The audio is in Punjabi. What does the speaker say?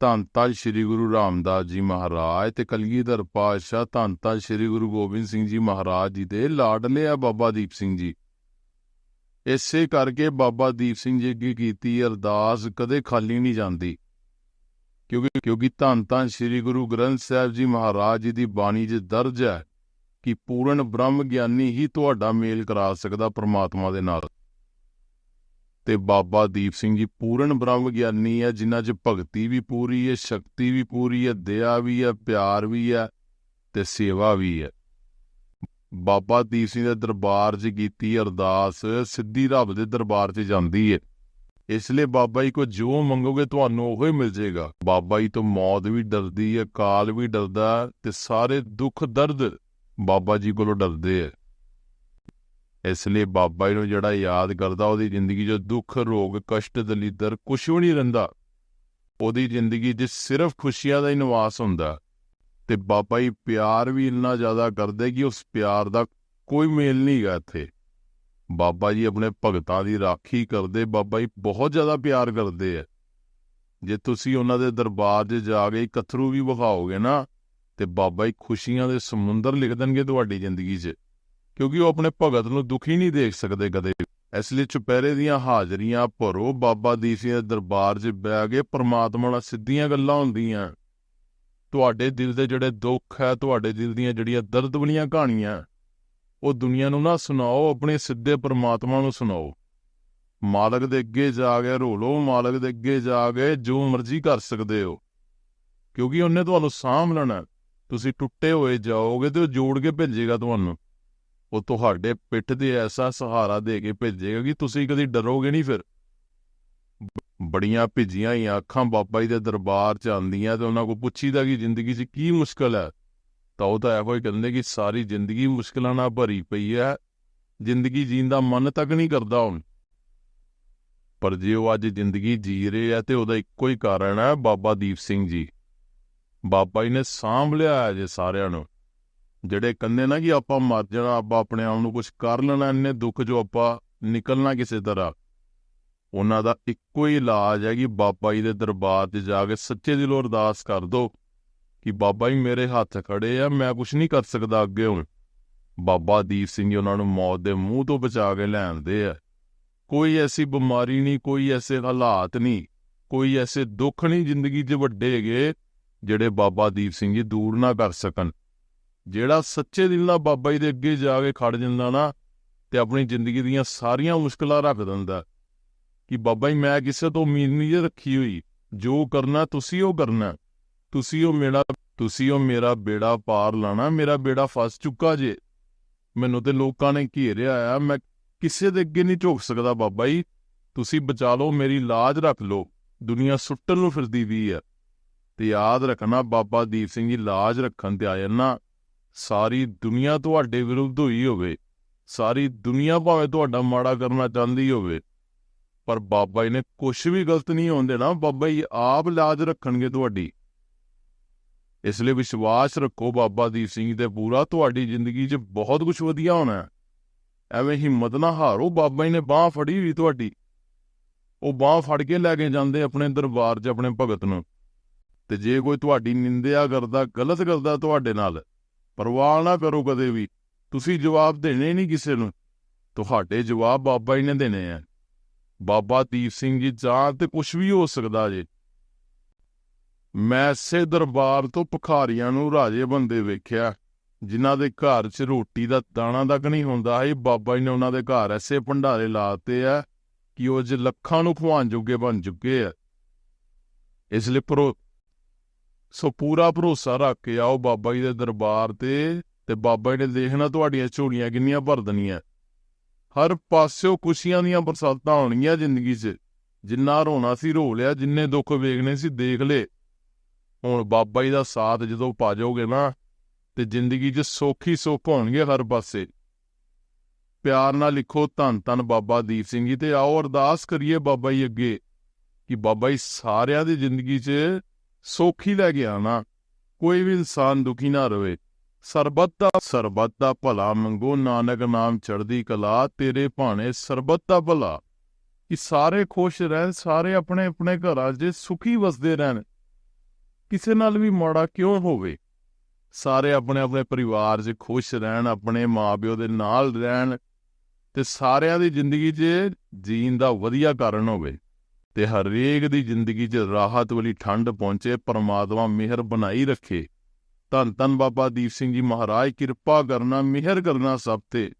ਧੰਨ ਧੰਨ ਸ੍ਰੀ ਗੁਰੂ ਰਾਮਦਾਸ ਜੀ ਮਹਾਰਾਜ ਤੇ ਕਲਗੀਧਰ ਪਾਤਸ਼ਾਹ ਧੰਨ ਧੰਨ ਸ੍ਰੀ ਗੁਰੂ ਗੋਬਿੰਦ ਸਿੰਘ ਜੀ ਮਹਾਰਾਜ ਜੀ ਦੇ ਲਾਡਲੇ ਆ ਬਾਬਾ ਦੀਪ ਸਿੰਘ ਜੀ। ਇਸੇ ਕਰਕੇ ਬਾਬਾ ਦੀਪ ਸਿੰਘ ਜੀ ਅੱਗੇ ਕੀਤੀ ਅਰਦਾਸ ਕਦੇ ਖਾਲੀ ਨਹੀਂ ਜਾਂਦੀ। ਕਿਉਂਕਿ ਕਿਉਂਕਿ ਧੰਨ ਧੰਨ ਸ੍ਰੀ ਗੁਰੂ ਗ੍ਰੰਥ ਸਾਹਿਬ ਜੀ ਮਹਾਰਾਜ ਜੀ ਦੀ ਬਾਣੀ 'ਚ ਦਰਜ ਹੈ ਕਿ ਪੂਰਨ ਬ੍ਰਹਮ ਗਿਆਨੀ ਹੀ ਤੁਹਾਡਾ ਮੇਲ ਕਰਾ ਸਕਦਾ ਪ੍ਰਮਾਤਮਾ ਦੇ ਨਾਲ। ਤੇ ਬਾਬਾ ਦੀਪ ਸਿੰਘ ਜੀ ਪੂਰਨ ਬ੍ਰਹਮ ਗਿਆਨੀ ਹੈ, ਜਿਨ੍ਹਾਂ 'ਚ ਭਗਤੀ ਵੀ ਪੂਰੀ ਹੈ, ਸ਼ਕਤੀ ਵੀ ਪੂਰੀ ਹੈ, ਦਇਆ ਵੀ ਹੈ, ਪਿਆਰ ਵੀ ਹੈ ਤੇ ਸੇਵਾ ਵੀ ਹੈ। ਬਾਬਾ ਦੀਪ ਸਿੰਘ ਦੇ ਦਰਬਾਰ 'ਚ ਕੀਤੀ ਅਰਦਾਸ ਸਿੱਧੀ ਰੱਬ ਦੇ ਦਰਬਾਰ 'ਚ ਜਾਂਦੀ ਹੈ। ਇਸ ਲਈ ਬਾਬਾ ਜੀ ਕੋ ਜੋ ਮੰਗੋਗੇ ਤੁਹਾਨੂੰ ਉਹ ਹੀ ਮਿਲ ਜਾਏਗਾ। ਬਾਬਾ ਜੀ ਤੋਂ ਮੌਤ ਵੀ ਡਰਦੀ ਹੈ, ਕਾਲ ਵੀ ਡਰਦਾ ਤੇ ਸਾਰੇ ਦੁੱਖ ਦਰਦ ਬਾਬਾ ਜੀ ਕੋਲੋਂ ਡਰਦੇ ਹੈ। ਇਸ ਲਈ ਬਾਬਾ ਜੀ ਨੂੰ ਜਿਹੜਾ ਯਾਦ ਕਰਦਾ, ਉਹਦੀ ਜ਼ਿੰਦਗੀ 'ਚ ਦੁੱਖ, ਰੋਗ, ਕਸ਼ਟ ਦਲਿੱਦਰ ਕੁਝ ਵੀ ਨਹੀਂ ਰਹਿੰਦਾ। ਉਹਦੀ ਜ਼ਿੰਦਗੀ 'ਚ ਸਿਰਫ ਖੁਸ਼ੀਆਂ ਦਾ ਹੀ ਨਿਵਾਸ ਹੁੰਦਾ। ਤੇ ਬਾਬਾ ਜੀ ਪਿਆਰ ਵੀ ਇੰਨਾ ਜ਼ਿਆਦਾ ਕਰਦੇ ਕਿ ਉਸ ਪਿਆਰ ਦਾ ਕੋਈ ਮੇਲ ਨਹੀਂ ਗਾ ਇੱਥੇ। ਬਾਬਾ ਜੀ ਆਪਣੇ ਭਗਤਾਂ ਦੀ ਰਾਖੀ ਕਰਦੇ, ਬਾਬਾ ਜੀ ਬਹੁਤ ਜ਼ਿਆਦਾ ਪਿਆਰ ਕਰਦੇ ਆ। ਜੇ ਤੁਸੀਂ ਉਹਨਾਂ ਦੇ ਦਰਬਾਰ 'ਚ ਜਾ ਕੇ ਕਥਰੂ ਵੀ ਵਿਖਾਓਗੇ ਨਾ, ਤੇ ਬਾਬਾ ਜੀ ਖੁਸ਼ੀਆਂ ਦੇ ਸਮੁੰਦਰ ਲਿਖ ਦੇਣਗੇ ਤੁਹਾਡੀ ਜ਼ਿੰਦਗੀ 'ਚ। ਕਿਉਂਕਿ ਉਹ ਆਪਣੇ ਭਗਤ ਨੂੰ ਦੁਖੀ ਨਹੀਂ ਦੇਖ ਸਕਦੇ ਕਦੇ ਇਸ ਲਈ ਚੁਪਹਿਰੇ ਦੀਆਂ ਹਾਜ਼ਰੀਆਂ ਭਰੋ, ਬਾਬਾ ਦੀਪ ਦੇ ਦਰਬਾਰ 'ਚ ਬਹਿ ਕੇ ਪਰਮਾਤਮਾ ਨਾਲ ਸਿੱਧੀਆਂ ਗੱਲਾਂ ਹੁੰਦੀਆਂ। ਤੁਹਾਡੇ ਦਿਲ ਦੇ ਜਿਹੜੇ ਦੁੱਖ ਹੈ, ਤੁਹਾਡੇ ਦਿਲ ਦੀਆਂ ਜਿਹੜੀਆਂ ਦਰਦ ਵਾਲੀਆਂ ਕਹਾਣੀਆਂ, ਉਹ ਦੁਨੀਆ ਨੂੰ ਨਾ ਸੁਣਾਓ, ਆਪਣੇ ਸਿੱਧੇ ਪਰਮਾਤਮਾ ਨੂੰ ਸੁਣਾਓ। ਮਾਲਕ ਦੇ ਅੱਗੇ ਜਾ ਕੇ ਰੋ ਲਓ ਮਾਲਕ ਦੇ ਅੱਗੇ ਜਾ ਕੇ ਜੋ ਮਰਜ਼ੀ ਕਰ ਸਕਦੇ ਹੋ। ਕਿਉਂਕਿ ਉਹਨੇ ਤੁਹਾਨੂੰ ਸਾਂਭ ਲੈਣਾ ਤੁਸੀਂ ਟੁੱਟੇ ਹੋਏ ਜਾਓਗੇ ਤੇ ਉਹ ਜੋੜ ਕੇ ਭੇਜੇਗਾ ਤੁਹਾਨੂੰ। ਉਹ ਤੁਹਾਡੇ ਪਿੱਠ ਤੇ ਐਸਾ ਸਹਾਰਾ ਦੇ ਕੇ ਭੇਜੇਗਾ ਕਿ ਤੁਸੀਂ ਕਦੀ ਡਰੋਗੇ ਨਹੀਂ ਫਿਰ। ਬੜੀਆਂ ਭਿੱਜੀਆਂ ਹੀ ਅੱਖਾਂ ਬਾਬਾ ਜੀ ਦੇ ਦਰਬਾਰ 'ਚ ਆਉਂਦੀਆਂ ਤੇ ਉਹਨਾਂ ਕੋ ਪੁੱਛੀਦਾ ਕਿ ਜ਼ਿੰਦਗੀ 'ਚ ਕੀ ਮੁਸ਼ਕਲ ਹੈ? ਤਾਂ ਉਹ ਤਾਂ ਇਹੋ ਹੀ ਕਹਿੰਦੇ ਕਿ ਸਾਰੀ ਜ਼ਿੰਦਗੀ ਮੁਸ਼ਕਲਾਂ ਨਾਲ ਭਰੀ ਪਈ ਹੈ। ਜ਼ਿੰਦਗੀ ਜੀਣ ਦਾ ਮਨ ਤੱਕ ਨਹੀਂ ਕਰਦਾ ਹੁਣ। ਪਰ ਜੇ ਉਹ ਅੱਜ ਜ਼ਿੰਦਗੀ ਜੀ ਰਹੇ ਆ ਤੇ ਉਹਦਾ ਇੱਕੋ ਹੀ ਕਾਰਨ ਹੈ ਬਾਬਾ ਦੀਪ ਸਿੰਘ ਜੀ। ਬਾਬਾ ਜੀ ਨੇ ਸਾਂਭ ਲਿਆ ਜੇ ਸਾਰਿਆਂ ਨੂੰ। ਜਿਹੜੇ ਕਹਿੰਦੇ ਨਾ ਕਿ ਆਪਾਂ ਮਰ ਜਾਣਾ, ਆਪਾਂ ਆਪਣੇ ਆਪ ਨੂੰ ਕੁਝ ਕਰ ਲੈਣਾ, ਇੰਨੇ ਦੁੱਖ ਜੋ ਆਪਾਂ ਨਿਕਲਣਾ ਕਿਸੇ ਤਰ੍ਹਾਂ। ਉਹਨਾਂ ਦਾ ਇੱਕੋ ਹੀ ਇਲਾਜ ਹੈ ਕਿ ਬਾਬਾ ਜੀ ਦੇ ਦਰਬਾਰ 'ਤੇ ਜਾ ਕੇ ਸੱਚੇ ਦਿਲੋਂ ਅਰਦਾਸ ਕਰ ਦੋ ਕਿ ਬਾਬਾ ਜੀ ਮੇਰੇ ਹੱਥ ਖੜੇ ਆ, ਮੈਂ ਕੁਝ ਨਹੀਂ ਕਰ ਸਕਦਾ ਅੱਗੇ ਹੁਣ। ਬਾਬਾ ਦੀਪ ਸਿੰਘ ਜੀ ਉਹਨਾਂ ਨੂੰ ਮੌਤ ਦੇ ਮੂੰਹ ਤੋਂ ਬਚਾ ਕੇ ਲੈਂਦੇ ਆ। ਕੋਈ ਐਸੀ ਬਿਮਾਰੀ ਨਹੀਂ, ਕੋਈ ਐਸੇ ਹਾਲਾਤ ਨਹੀਂ, ਕੋਈ ਐਸੇ ਦੁੱਖ ਨਹੀਂ ਜ਼ਿੰਦਗੀ 'ਚ ਵੱਡੇ ਹੈਗੇ ਜਿਹੜੇ ਬਾਬਾ ਦੀਪ ਸਿੰਘ ਜੀ ਦੂਰ ਨਾ ਕਰ ਸਕਣ। ਜਿਹੜਾ ਸੱਚੇ ਦਿਲ ਨਾਲ ਬਾਬਾ ਜੀ ਦੇ ਅੱਗੇ ਜਾ ਕੇ ਖੜ ਜਾਂਦਾ ਨਾ ਤੇ ਆਪਣੀ ਜ਼ਿੰਦਗੀ ਦੀਆਂ ਸਾਰੀਆਂ ਮੁਸ਼ਕਲਾਂ ਰੱਖ ਦਿੰਦਾ ਕਿ ਬਾਬਾ ਜੀ, ਮੈਂ ਕਿਸੇ ਤੋਂ ਉਮੀਦ ਨਹੀਂ ਰੱਖੀ ਹੋਈ। ਜੋ ਕਰਨਾ ਤੁਸੀਂ ਉਹ ਕਰਨਾ। ਤੁਸੀਂ ਉਹ ਮੇਰਾ, ਤੁਸੀਂ ਉਹ ਮੇਰਾ ਬੇੜਾ ਪਾਰ ਲਾਣਾ, ਮੇਰਾ ਬੇੜਾ ਫਸ ਚੁੱਕਾ ਜੇ। ਮੈਨੂੰ ਤੇ ਲੋਕਾਂ ਨੇ ਘੇਰਿਆ ਆ, ਮੈਂ ਕਿਸੇ ਦੇ ਅੱਗੇ ਨਹੀਂ ਝੁਕ ਸਕਦਾ ਬਾਬਾ ਜੀ। ਤੁਸੀਂ ਬਚਾ ਲਓ, ਮੇਰੀ ਲਾਜ ਰੱਖ ਲਓ। ਦੁਨੀਆ ਸੁੱਟਣ ਨੂੰ ਫਿਰਦੀ ਵੀ ਹੈ ਤੇ ਯਾਦ ਰੱਖਣਾ, ਬਾਬਾ ਦੀਪ ਸਿੰਘ ਜੀ, ਲਾਜ ਰੱਖਣ ਤੇ ਆ ਜਾਂਦਾ ਸਾਰੀ ਦੁਨੀਆ ਤੁਹਾਡੇ ਵਿਰੁੱਧ ਹੋਈ ਹੋਵੇ, ਸਾਰੀ ਦੁਨੀਆ ਭਾਵੇਂ ਤੁਹਾਡਾ ਮਾੜਾ ਕਰਨਾ ਚਾਹੁੰਦੀ ਹੋਵੇ, ਪਰ ਬਾਬਾ ਜੀ ਨੇ ਕੁਝ ਵੀ ਗਲਤ ਨਹੀਂ ਹੋਣ ਦੇਣਾ, ਬਾਬਾ ਜੀ ਆਪ ਲਾਜ ਰੱਖਣਗੇ ਤੁਹਾਡੀ। ਇਸ ਲਈ ਵਿਸ਼ਵਾਸ ਰੱਖੋ ਬਾਬਾ ਦੀਪ ਸਿੰਘ ਤੇ ਪੂਰਾ, ਤੁਹਾਡੀ ਜ਼ਿੰਦਗੀ 'ਚ ਬਹੁਤ ਕੁਝ ਵਧੀਆ ਹੋਣਾ ਐਵੇਂ ਹਿੰਮਤ ਨਾ ਹਾਰੋ, ਬਾਬਾ ਜੀ ਨੇ ਬਾਹ ਫੜੀ ਹੋਈ ਤੁਹਾਡੀ। ਉਹ ਬਾਹ ਫੜ ਕੇ ਲੈ ਕੇ ਜਾਂਦੇ ਆਪਣੇ ਦਰਬਾਰ 'ਚ, ਆਪਣੇ ਭਗਤ ਨੂੰ। ਤੇ ਜੇ ਕੋਈ ਤੁਹਾਡੀ ਨਿੰਦਿਆ ਕਰਦਾ, ਗਲਤ ਕਰਦਾ ਤੁਹਾਡੇ ਨਾਲ ਪਰਵਾਹ ਨਾ ਕਰੋ ਕਦੇ ਵੀ। ਤੁਸੀਂ ਜਵਾਬ ਦੇਣੇ ਨਹੀਂ ਕਿਸੇ ਨੂੰ। ਤੁਹਾਡੇ ਜਵਾਬ ਬਾਬਾ ਜੀ ਨੇ ਦੇਣੇ ਆ। ਬਾਬਾ ਦੀਪ ਸਿੰਘ ਜੀ, ਜਾਂ ਤੇ ਕੁਝ ਵੀ ਹੋ ਸਕਦਾ ਜੇ। ਮੈਂ ਐਸੇ ਦਰਬਾਰ ਤੋਂ ਭਖਾਰੀਆਂ ਨੂੰ ਰਾਜੇ ਬੰਦੇ ਵੇਖਿਆ, ਜਿਨ੍ਹਾਂ ਦੇ ਘਰ 'ਚ ਰੋਟੀ ਦਾ ਦਾਣਾ ਤੱਕ ਨਹੀਂ ਹੁੰਦਾ। ਹੈ ਬਾਬਾ ਜੀ ਨੇ ਉਹਨਾਂ ਦੇ ਘਰ ਐਸੇ ਭੰਡਾਰੇ ਲਾਤੇ ਆ ਕਿ ਉਹ ਜ ਲੱਖਾਂ ਨੂੰ ਖਵਾਉਣ ਜੋਗੇ ਬਣ ਚੁੱਕੇ ਆ। ਇਸ ਲਈ ਪ੍ਰੋ ਸੋ ਪੂਰਾ ਭਰੋਸਾ ਰੱਖ ਕੇ ਆਓ ਬਾਬਾ ਜੀ ਦੇ ਦਰਬਾਰ ਤੇ ਤੇ ਬਾਬਾ ਜੀ ਨੇ ਦੇਖਣਾ ਤੁਹਾਡੀਆਂ ਝੋਲੀਆਂ ਕਿੰਨੀਆਂ ਭਰ ਦੇਣੀਆਂ। ਹਰ ਪਾਸਿਓਂ ਖੁਸ਼ੀਆਂ ਦੀਆਂ ਬਰਸਾਤਾਂ ਹੋਣਗੀਆਂ ਜ਼ਿੰਦਗੀ 'ਚ। ਜਿੰਨਾ ਰੋਣਾ ਸੀ ਰੋ ਲਿਆ, ਜਿੰਨੇ ਦੁੱਖ ਵੇਖਣੇ ਸੀ ਦੇਖ ਲੇ ਹੁਣ ਬਾਬਾ ਜੀ ਦਾ ਸਾਥ ਜਦੋਂ ਪਾ ਜਾਓਗੇ ਨਾ, ਤੇ ਜ਼ਿੰਦਗੀ 'ਚ ਸੌਖੀ ਸੁੱਖ ਹੋਣਗੇ ਹਰ ਪਾਸੇ। ਪਿਆਰ ਨਾਲ ਲਿਖੋ ਧੰਨ ਧੰਨ ਬਾਬਾ ਦੀਪ ਸਿੰਘ ਜੀ ਤੇ ਆਓ ਅਰਦਾਸ ਕਰੀਏ ਬਾਬਾ ਜੀ ਅੱਗੇ ਕਿ ਬਾਬਾ ਜੀ ਸਾਰਿਆਂ ਦੀ ਜ਼ਿੰਦਗੀ 'ਚ ਸੌਖੀ ਲੈ ਕੇ ਆਣਾ ਕੋਈ ਵੀ ਇਨਸਾਨ ਦੁਖੀ ਨਾ ਰਵੇ। ਸਰਬਤ ਦਾ ਸਰਬਤ ਦਾ ਭਲਾ ਮੰਗੋ ਨਾਨਕ ਨਾਮ ਚੜ੍ਹਦੀ ਕਲਾ, ਤੇਰੇ ਭਾਣੇ ਸਰਬਤ ਦਾ ਭਲਾ। ਕਿ ਸਾਰੇ ਖੁਸ਼ ਰਹਿਣ, ਸਾਰੇ ਆਪਣੇ ਆਪਣੇ ਘਰਾਂ 'ਚ ਸੁਖੀ ਵਸਦੇ ਰਹਿਣ। ਕਿਸੇ ਨਾਲ ਵੀ ਮਾੜਾ ਕਿਉਂ ਹੋਵੇ? ਸਾਰੇ ਆਪਣੇ ਆਪਣੇ ਪਰਿਵਾਰ 'ਚ ਖੁਸ਼ ਰਹਿਣ, ਆਪਣੇ ਮਾਪਿਓ ਦੇ ਨਾਲ ਰਹਿਣ ਤੇ ਸਾਰਿਆਂ ਦੀ ਜ਼ਿੰਦਗੀ 'ਚ ਜੀਣ ਦਾ ਵਧੀਆ ਕਾਰਨ ਹੋਵੇ। ਤੇ ਹਰੇਕ ਦੀ ਜ਼ਿੰਦਗੀ 'ਚ ਰਾਹਤ ਵਾਲੀ ਠੰਡ ਪਹੁੰਚੇ, ਪਰਮਾਤਮਾ ਮਿਹਰ ਬਣਾਈ ਰੱਖੇ। ਧੰਨ ਧੰਨ ਬਾਬਾ ਦੀਪ ਸਿੰਘ ਜੀ ਮਹਾਰਾਜ, ਕਿਰਪਾ ਕਰਨਾ, ਮਿਹਰ ਕਰਨਾ ਸਭ ਤੇ।